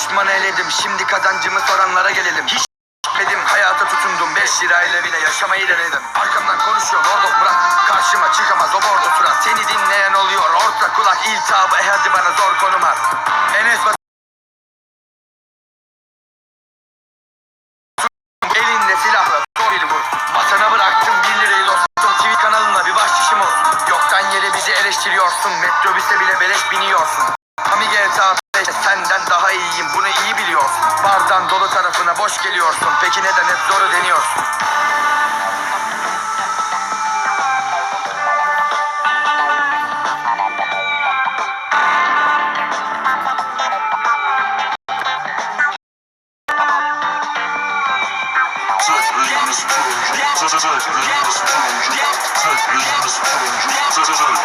Düşmanı eledim şimdi kazancımı soranlara gelelim. Hiç Dedim hayata tutundum. 5 lirayla bile yaşamayı denedim. Arkamdan konuşuyor Lord Murat Karşıma çıkamaz. O bordo surat. Seni dinleyen oluyor. Orta kulak iltihabı. E hadi bana zor konuma Enes Batur. Elinde silahla toril vur. Masana bıraktım. 1 lirayı dostum TV kanalına bir başlaşım olsun Yoktan yere bizi eleştiriyorsun. Metrobüse bile beleş biniyorsun. Amiga boş geliyorsun. Peki neden hep zoru deniyorsun Tek rengimiz turuncu Tek tek rengimiz turuncu Tek rengimiz turuncu. Tek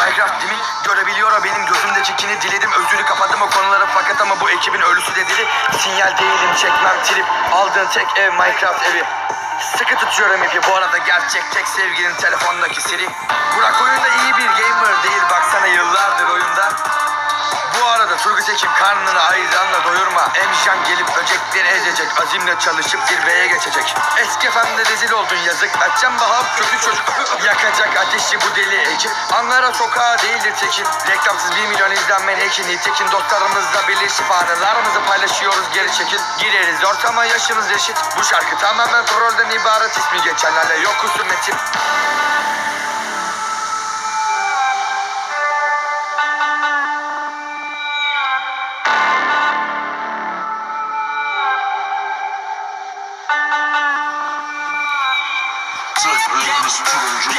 Minecraft mi? Görebiliyor benim gözümdeki kini diledim. Özürü kapadım o konulara fakat ama bu ekibin ölüsü de deli. Sinyal değilim çekmem trip. Aldığın tek ev Minecraft evi. Sıkı tutuyorum ipi. Bu arada gerçek tek sevgilin telefondaki Siri. Burak oyunda iyi bir gamer değil. Baksana yıllardır oyunda Ekim karnını ayranla doyurma. Emşan gelip böcekleri ezecek. Azimle çalışıp zirveye geçecek. Eski efendi rezil oldun yazık. Mertcan Bahar kötü çocuk. Yakacak ateşi bu deli ekip. Ankara sokağı değildir tekin. Reklamsız 1 milyon izlenmen ekin. Nitekin dostlarımızla birleşip anılarımızı paylaşıyoruz geri çekil. Gireriz ortama yaşımız eşit. Bu şarkı tamamen trolden ibaret ismi geçenlerle yok husumetim. Rengimiz turuncu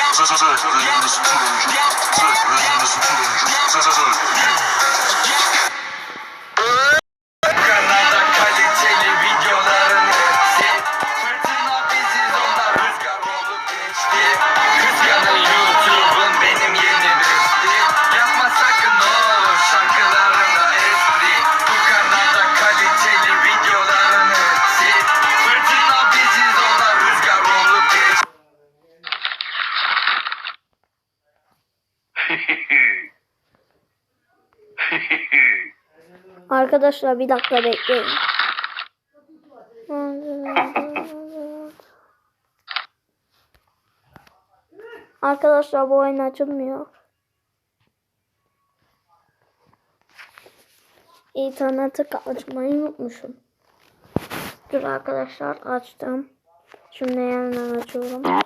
Tek tek rengimiz turuncu rengimiz turuncu Arkadaşlar bir dakika bekleyin. Arkadaşlar bu oyun açılmıyor. İnterneti açmayı unutmuşum. Dur arkadaşlar açtım. Şimdi yeniden açıyorum.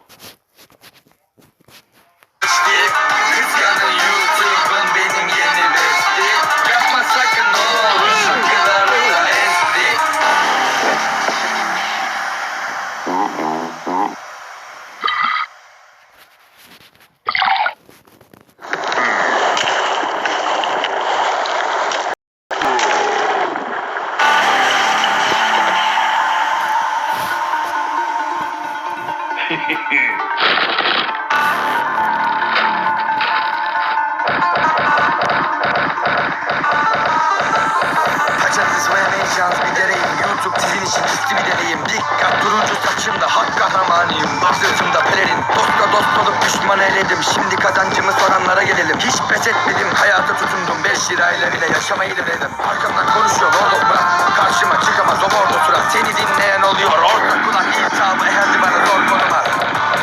Oynamayacağız bir deneyim YouTube sizin için riskli bir deneyim. Dikkat turuncu saçımda hak kahramanıyım. Sırtımda pelerin Dostla dost olup düşman eledim. Şimdi kazancımı soranlara gelelim. Hiç pes etmedim. Hayata tutundum. 5 lirayla bile yaşamayı denedim. Arkamdan konuşuyor Lord Murat Karşıma çıkamaz o bordo surat. Seni dinleyen oluyor. Orta kulak iltihabı E hadi bana zor konuma.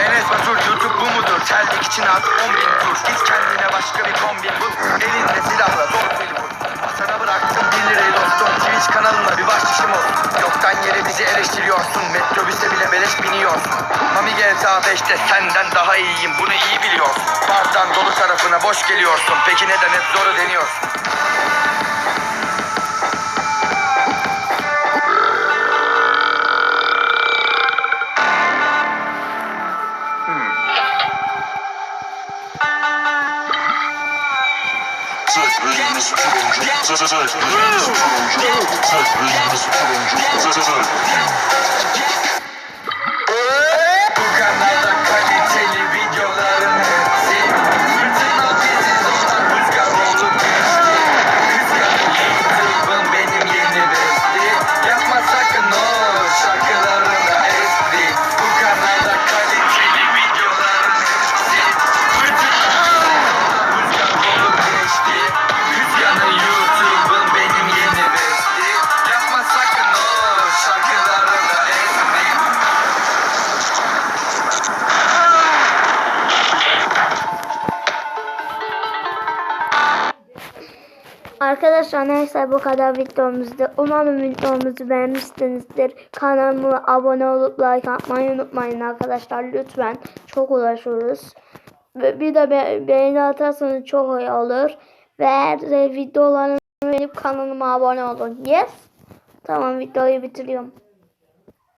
Enes Batur YouTube bu mudur? Terlik için at 10 bin tur. Git kendine başka bir kombin bul. Elinde silahla zor deli kanalına bir başlaşım olsun Yoktan yere bizi eleştiriyorsun Metrobüse bile beleş biniyorsun. Amiga GTA 5'te senden daha iyiyim bunu iyi biliyorsun. Bardan dolu tarafına boş geliyorsun Peki neden hep zoru deniyorsun Tek Arkadaşlar neyse bu kadar videomuzda. Umarım videomuzu beğenmişsinizdir. Kanalıma abone olup like atmayı unutmayın arkadaşlar. Lütfen çok uğraşıyoruz. Ve bir de be- beğeni atarsanız çok iyi olur. Ve de videolarımı beğenip kanalıma abone olun. Yes. Tamam videoyu bitiriyorum.